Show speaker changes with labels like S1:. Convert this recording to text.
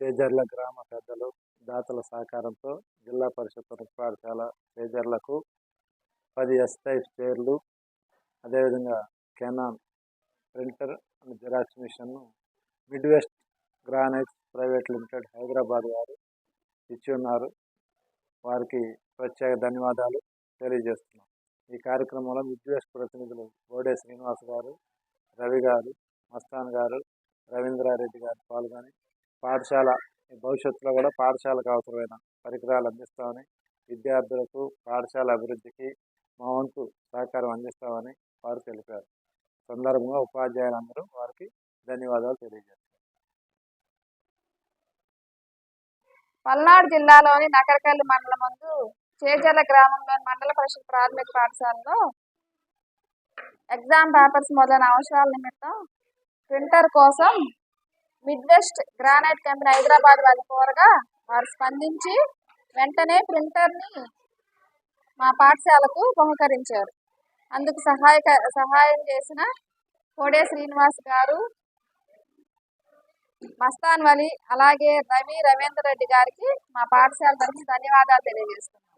S1: చేజర్ల గ్రామ పెద్దలు దాతల సహకారంతో జిల్లా పరిషత్ ఉన్నత పాఠశాల చేజర్లకు పది ఎస్ఐ చైర్లు అదేవిధంగా Canon printer and xerox మిషన్ను Mid West granites private limited Hyderabad వారు ఇచ్చి ఉన్నారు. వారికి ప్రత్యేక ధన్యవాదాలు తెలియజేస్తున్నాం. ఈ కార్యక్రమంలో మిడ్ వెస్ట్ ప్రతినిధులు బోడే శ్రీనివాస్ గారు రవి గారు మస్తాన్ గారు రవీంద్రారెడ్డి గారు పాల్గొని పాఠశాల భవిష్యత్తులో కూడా పాఠశాలకు అవసరమైన పరికరాలు అందిస్తామని విద్యార్థులకు పాఠశాల అభివృద్ధికి మా వంతు సహకారం అందిస్తామని వారు తెలిపారు. సందర్భంగా ఉపాధ్యాయులందరూ వారికి ధన్యవాదాలు తెలియజేస్తారు
S2: పల్నాడు జిల్లాలోని నకరకల్లి మండలం ముందు చేజల గ్రామంలోని మండల పరిషత్ ప్రాథమిక పాఠశాలలో ఎగ్జామ్ పేపర్స్ మొదలైన అవసరాల నిమిత్తం ప్రింటర్ కోసం Mid West granite company Hyderabad వాళ్ళు కోరగా వారు స్పందించి వెంటనే ప్రింటర్ని మా పాఠశాలకు బహుకరించారు. అందుకు సహాయక సహాయం చేసిన కోడే శ్రీనివాస్ గారు మస్తాన్ వలి అలాగే రవి రవీందర్ రెడ్డి గారికి మా పాఠశాల తరఫున ధన్యవాదాలు తెలియజేస్తున్నాం.